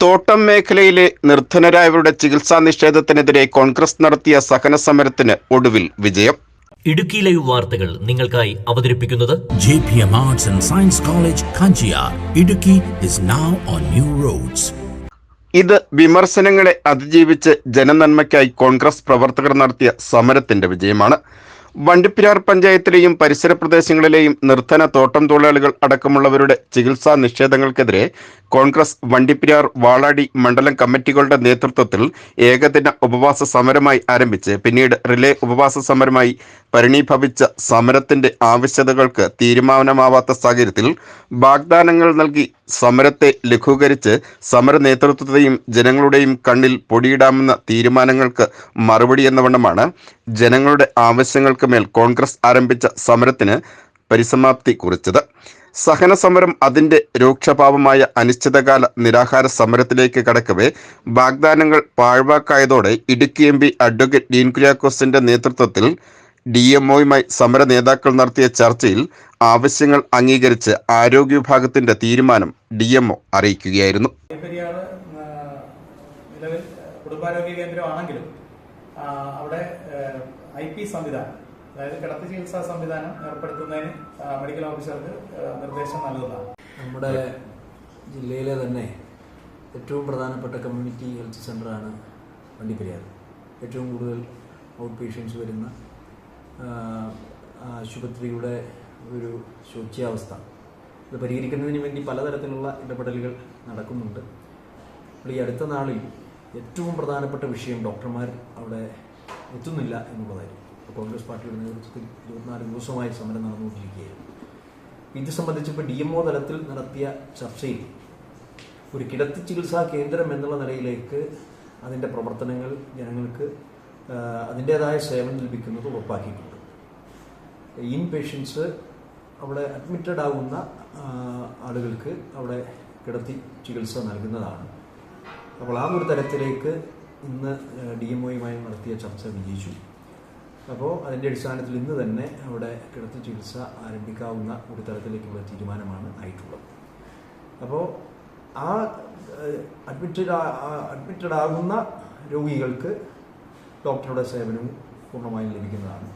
തോട്ടം മേഖലയിലെ നിർധനരായവരുടെ ചികിത്സാ നിഷേധത്തിനെതിരെ കോൺഗ്രസ് നടത്തിയ സഹന സമരത്തിന് ഒടുവിൽ വിജയം. ഇടുക്കി ലൈവ് വാർത്തകൾ നിങ്ങൾക്കായി അവതരിപ്പിക്കുന്നത് arts and science college Idukki now on new roads ഇത് വിമർശനങ്ങളെ അതിജീവിച്ച് ജനനന്മയ്ക്കായി കോൺഗ്രസ് പ്രവർത്തകർ നടത്തിയ സമരത്തിന്റെ വിജയമാണ്. വണ്ടിപ്പിരാർ പഞ്ചായത്തിലെയും പരിസര പ്രദേശങ്ങളിലെയും നിർധന തോട്ടം തൊഴിലാളികൾ അടക്കമുള്ളവരുടെ ചികിത്സാ നിഷേധങ്ങൾക്കെതിരെ കോൺഗ്രസ് വണ്ടിപ്പെരിയാർ വാളാടി മണ്ഡലം കമ്മിറ്റികളുടെ നേതൃത്വത്തിൽ ഏകദിന ഉപവാസ സമരമായി ആരംഭിച്ച് പിന്നീട് റിലേ ഉപവാസ സമരമായി പരിണീഭവിച്ച സമരത്തിന്റെ ആവശ്യതകൾക്ക് തീരുമാനമാവാത്ത സാഹചര്യത്തിൽ വാഗ്ദാനങ്ങൾ നൽകി സമരത്തെ ലഘൂകരിച്ച് സമര നേതൃത്വത്തെയും ജനങ്ങളുടെയും കണ്ണിൽ പൊടിയിടാമെന്ന തീരുമാനങ്ങൾക്ക് മറുപടി എന്ന വണ്ണമാണ് ജനങ്ങളുടെ ആവശ്യങ്ങൾക്ക് മേൽ കോൺഗ്രസ് ആരംഭിച്ച സമരത്തിന് പരിസമാപ്തി കുറിച്ചത്. സഹന സമരം അതിന്റെ രൂക്ഷഭാവമായ അനിശ്ചിതകാല നിരാഹാര സമരത്തിലേക്ക് കടക്കവേ വാഗ്ദാനങ്ങൾ പാഴ്വാക്കായതോടെ Idukki M P advocate Dean കുര്യാക്കോസിന്റെ നേതൃത്വത്തിൽ ഡി എംഒയുമായി സമര നേതാക്കൾ നടത്തിയ ചർച്ചയിൽ ആവശ്യങ്ങൾ അംഗീകരിച്ച് ആരോഗ്യ വിഭാഗത്തിന്റെ തീരുമാനം ഡി എംഒ അറിയിക്കുകയായിരുന്നു. പെരിയാർ നിലവിൽ കുടുംബാരോഗ്യ കേന്ദ്രമാണെങ്കിലും അവിടെ ഐ പി സംവിധാനം അതായത് കിടത്തി ചികിത്സാ സംവിധാനം ഏർപ്പെടുത്തുന്നതിന് മെഡിക്കൽ ഓഫീസർക്ക് നിർദ്ദേശം നൽകുന്നതാണ്. നമ്മുടെ ജില്ലയിലെ തന്നെ ഏറ്റവും പ്രധാനപ്പെട്ട കമ്മ്യൂണിറ്റി ഹെൽത്ത് സെന്ററാണ് വണ്ടിപ്പെരിയാർ. ഏറ്റവും കൂടുതൽ ഔട്ട് പേഷ്യൻസ് വരുന്ന ആശുപത്രിയുടെ ഒരു ശോച്യാവസ്ഥ. ഇത് പരിഹരിക്കുന്നതിന് വേണ്ടി പലതരത്തിലുള്ള ഇടപെടലുകൾ നടക്കുന്നുണ്ട്. അപ്പോൾ ഈ അടുത്ത നാളിൽ ഏറ്റവും പ്രധാനപ്പെട്ട വിഷയം ഡോക്ടർമാർ അവിടെ എത്തുന്നില്ല എന്നുള്ളതായിരുന്നു അപ്പോൾ കോൺഗ്രസ് പാർട്ടിയുടെ നേതൃത്വത്തിൽ ഇരുപത്തിനാല് ദിവസമായി സമരം നടന്നുകൊണ്ടിരിക്കുകയായിരുന്നു. ഇത് സംബന്ധിച്ച് ഇപ്പോൾ ഡി എം ഒ തലത്തിൽ നടത്തിയ ചർച്ചയിൽ ഒരു കിടത്തി ചികിത്സാ കേന്ദ്രം എന്നുള്ള നിലയിലേക്ക് അതിന്റെ പ്രവർത്തനങ്ങൾ ജനങ്ങൾക്ക് അതിന്റേതായ സേവനം ലഭിക്കുന്നത് ഉറപ്പാക്കിയിട്ടുണ്ട്. ഇൻ പേഷ്യൻസ് അവിടെ അഡ്മിറ്റഡ് ആകുന്ന ആളുകൾക്ക് അവിടെ കിടത്തി ചികിത്സ നൽകുന്നതാണ്. അപ്പോൾ ആ ഒരു തരത്തിലേക്ക് ഇന്ന് ഡി എം ഒയുമായി നടത്തിയ ചർച്ച വിജയിച്ചു. അപ്പോൾ അതിന്റെ അടിസ്ഥാനത്തിൽ ഇന്ന് തന്നെ അവിടെ കിടത്തി ചികിത്സ ആരംഭിക്കാവുന്ന ഒരു തരത്തിലേക്കുള്ള തീരുമാനമാണ് ആയിട്ടുള്ളത്. അപ്പോൾ ആ അഡ്മിറ്റഡ് അഡ്മിറ്റഡ് ആകുന്ന രോഗികൾക്ക് ഡോക്ടറുടെ സേവനവും പൂർണമായും ലഭിക്കുന്നതാണ്.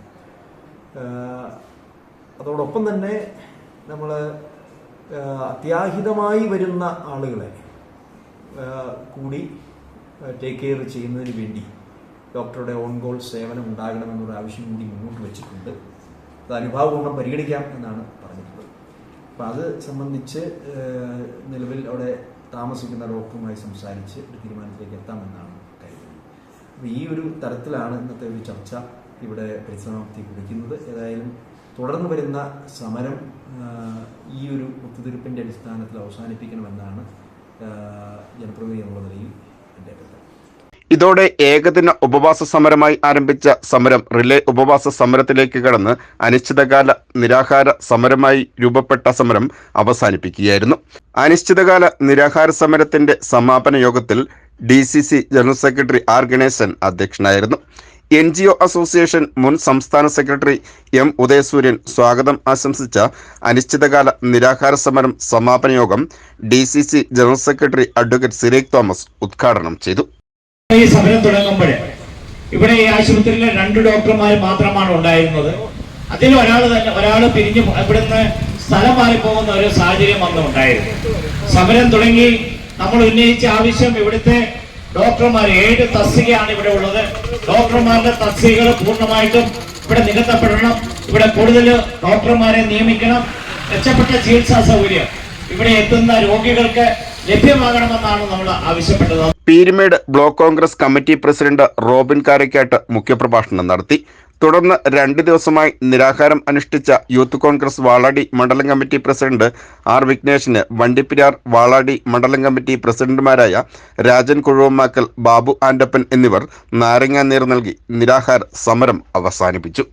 അതോടൊപ്പം തന്നെ നമ്മൾ അത്യാഹിതമായി വരുന്ന ആളുകളെ കൂടി ടേക്ക് കെയർ ചെയ്യുന്നതിന് വേണ്ടി ഡോക്ടറുടെ ഓൺ ഗോൾ സേവനം ഉണ്ടാകണമെന്നൊരു ആവശ്യം കൂടി മുന്നോട്ട് വെച്ചിട്ടുണ്ട്. അത് അനുഭാവപൂർണം പരിഗണിക്കാം എന്നാണ് പറഞ്ഞിട്ടുള്ളത്. അപ്പം അത് സംബന്ധിച്ച് നിലവിൽ അവിടെ താമസിക്കുന്ന ഡോക്ടറുമായി സംസാരിച്ച് ഒരു തീരുമാനത്തിലേക്ക് എത്താമെന്നാണ് കരുതുന്നത്. അപ്പോൾ ഈ ഒരു തരത്തിലാണ് ഇന്നത്തെ ഒരു ചർച്ച ഇവിടെ പരിസമാപ്തി കുറിക്കുന്നത് ഏതായാലും തുടർന്ന് വരുന്ന സമരം ഈ ഒരു ഒത്തുതീർപ്പിന്റെ അടിസ്ഥാനത്തിൽ അവസാനിപ്പിക്കണമെന്നാണ് ജനപ്രതിനിധി എന്നുള്ള നിലയിൽ എന്റെ അഭിപ്രായം. ഇതോടെ ഏകദിന ഉപവാസ സമരമായി ആരംഭിച്ച സമരം റിലേ ഉപവാസ സമരത്തിലേക്ക് കടന്ന് അനിശ്ചിതകാല നിരാഹാര സമരമായി രൂപപ്പെട്ട സമരം അവസാനിപ്പിക്കുകയായിരുന്നു. അനിശ്ചിതകാല നിരാഹാര സമരത്തിന്റെ സമാപന യോഗത്തിൽ D C C general secretary R Ganesan അധ്യക്ഷനായിരുന്നു. എൻ ജി ഒ അസോസിയേഷൻ മുൻ സംസ്ഥാന സെക്രട്ടറി എം ഉദയസൂര്യൻ സ്വാഗതം ആശംസിച്ച അനിശ്ചിതകാല നിരാഹാര സമരം സമാപന യോഗം D C C general secretary advocate Sirekh Thomas ഉദ്ഘാടനം ചെയ്തു. ഈ സമരം തുടങ്ങുമ്പോൾ ഇവിടെ ഈ ആശുപത്രിയിലെ രണ്ട് ഡോക്ടർമാർ മാത്രമാണ് ഉണ്ടായിരുന്നത്. അതിൽ ഒരാൾ തന്നെ ഒരാൾ പിരിഞ്ഞ് ഇവിടുന്ന് സ്ഥലം മാറിപ്പോകുന്ന ഒരു സാഹചര്യം അന്ന് ഉണ്ടായിരുന്നു. സമരം തുടങ്ങി നമ്മൾ ഉന്നയിച്ച ആവശ്യം ഇവിടുത്തെ ഡോക്ടർമാർ ഏഴ് തസ്തികയാണ് ഇവിടെ ഉള്ളത്. ഡോക്ടർമാരുടെ തസ്തികകൾ പൂർണമായിട്ടും ഇവിടെ നികത്തപ്പെടണം. ഇവിടെ കൂടുതൽ ഡോക്ടർമാരെ നിയമിക്കണം. മെച്ചപ്പെട്ട ചികിത്സാ സൗകര്യം. ഇവിടെ എത്തുന്ന രോഗികൾക്ക് ലഭ്യമാകണമെന്നാണ് നമ്മൾ ആവശ്യപ്പെട്ടത്. Peermade block Congress committee president Robin Karakkat മുഖ്യപ്രഭാഷണം നടത്തി. തുടർന്ന് രണ്ട് ദിവസമായി നിരാഹാരം അനുഷ്ഠിച്ച യൂത്ത് കോൺഗ്രസ് വാളാടി മണ്ഡലം കമ്മിറ്റി പ്രസിഡന്റ് ആർ വിഘ്നേഷിന് വണ്ടിപ്പിരാർ വാളാടി മണ്ഡലം കമ്മിറ്റി പ്രസിഡന്റുമാരായ രാജൻ കുഴുവമാക്കൽ ബാബു ആൻഡപ്പൻ എന്നിവർ നാരങ്ങാനീർ നൽകി നിരാഹാര സമരം അവസാനിപ്പിച്ചു.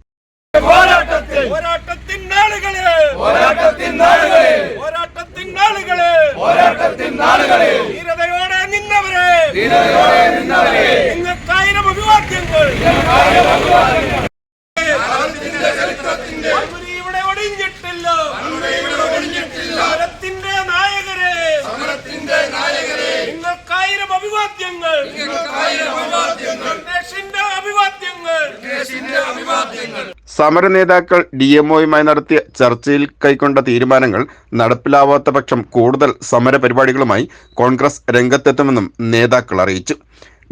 അഭിവാദ്യങ്ങൾ. സമര നേതാക്കൾ ഡി എംഒയുമായി നടത്തിയ ചർച്ചയിൽ കൈക്കൊണ്ട തീരുമാനങ്ങൾ നടപ്പിലാവാത്ത പക്ഷം കൂടുതൽ സമര പരിപാടികളുമായി കോൺഗ്രസ് രംഗത്തെത്തുമെന്നും നേതാക്കൾ അറിയിച്ചു.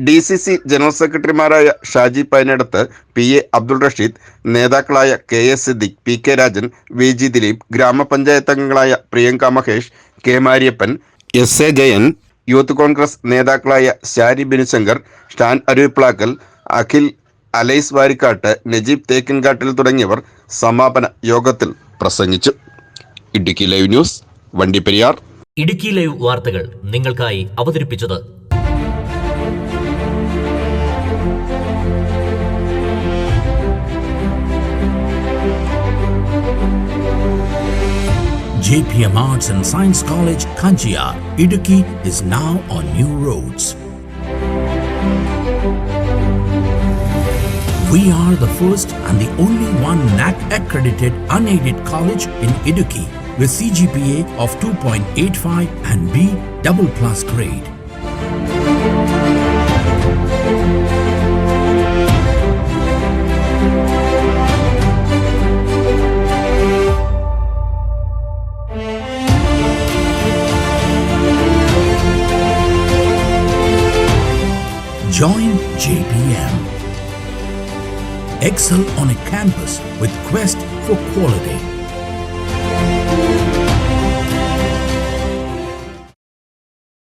ഡി സി സി ജനറൽ സെക്രട്ടറിമാരായ ഷാജി പൈനടത്ത് പി എ അബ്ദുൾ റഷീദ് നേതാക്കളായ K S Siddique P K Rajan V G Dileep ഗ്രാമപഞ്ചായത്ത് അംഗങ്ങളായ Priyanka Mahesh K Mariappan S A Jayan youth Congress നേതാക്കളായ ഷാരി ബിനുശങ്കർ ഷാൻ അരുവിപ്ലാക്കൽ അഖിൽ അലൈസ് വാരിക്കാട്ട് നജീബ് തേക്കിൻകാട്ടിൽ തുടങ്ങിയവർ സമാപന യോഗത്തിൽ പ്രസംഗിച്ചു. Idukki live news Vandiperiyar. Idukki live വാർത്തകൾ നിങ്ങൾക്കായി അവതരിപ്പിച്ചത് JPM Arts and Science College, Kanchiyar, Idukki is now on new roads. We are the first and the only one NAC accredited unaided college in Idukki with CGPA of 2.85 and B double plus grade. Join JPM. Excel on a campus with quest for quality.